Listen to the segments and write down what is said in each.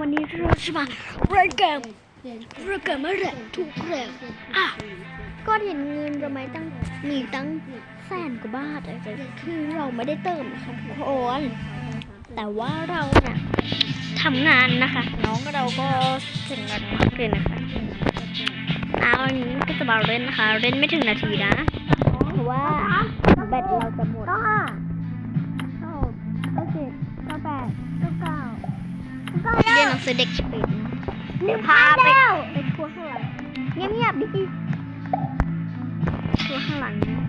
วันนี้เราจะมาเล่นเกมเล่นเกมไม่แหละถูกแล้วอะก็เห็นเงินเราไหมตั้งมีตั้งแสนกว่าบาทอะแต่คือเราไม่ได้เติมนะคะทุกคนแต่ว่าเราเนี่ยทำงานนะคะ น้องเราก็เสียงดังมากเลยนะคะเอาวันนี้ก็จะมาเล่นนะคะ เล่นไม่ถึงนาทีนะ เพราะว่าแบตเราจะหมด เก้าเรียนหนังสือเด็กปิดนะหนึ่งพาพันไปแล้วไปทัวร์ข้างหลังเงียบๆดิทัวร์ข้างหลังเนี่ย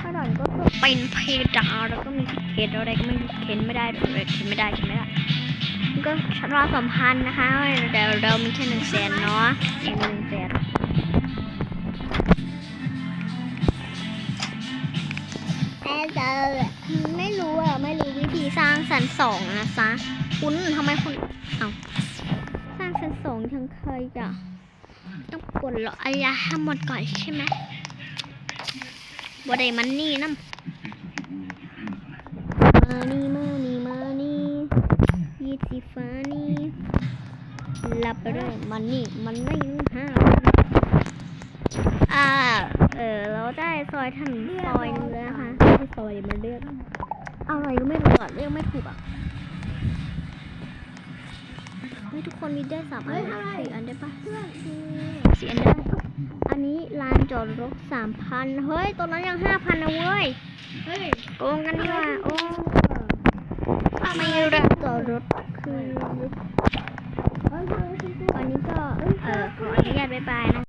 ข้างหลังก็เป็นเพดานแล้วก็มีเข็นอะไรก็ไม่รู้เข็นไม่ได้เลยเข็นไม่ได้เข็นไม่ได้มันก็ชำระสัมพันธ์นะคะเดี๋ยวเรามีแค่หนึ่งแสนเนาะยังมีหนึ่งแสนแต่เจอไม่รู้อะไม่รู้วิธีสร้างสันสองนะซะ คุณทำไมคุณเอาสร้างสันสองทั้งเคยอะต้องกดเหรออายาให้หมดก่อนใช่ไหมบ่ได้มันนี่น้ำมานี่มานี่มานี่ยีสีฟ้านี่หลับไปเลยมันนี่มันไม่ห้าอ่าเออเราได้ซอยถนนซอยหนึงแล้วนะคะที่ซอยมันเลือกอะไรก็ไม่รู้อะเลือกไม่ถูกอะ เฮ้ยทุกคนมีได้สามอันนะสี่อันได้ปะเพื่อนคือสี่อันได้อันนี้ลานจอดรถสามพันเฮ้ยตัวนั้นยังห้าพันนะเว้ยเฮ้ยโกงกันดีกว่าโอ้ไม่รับจอดรถคือเฮ้ยเฮ้ยคุณครูวันนี้ก็เออขออนุญาตบ๊ายบายนะ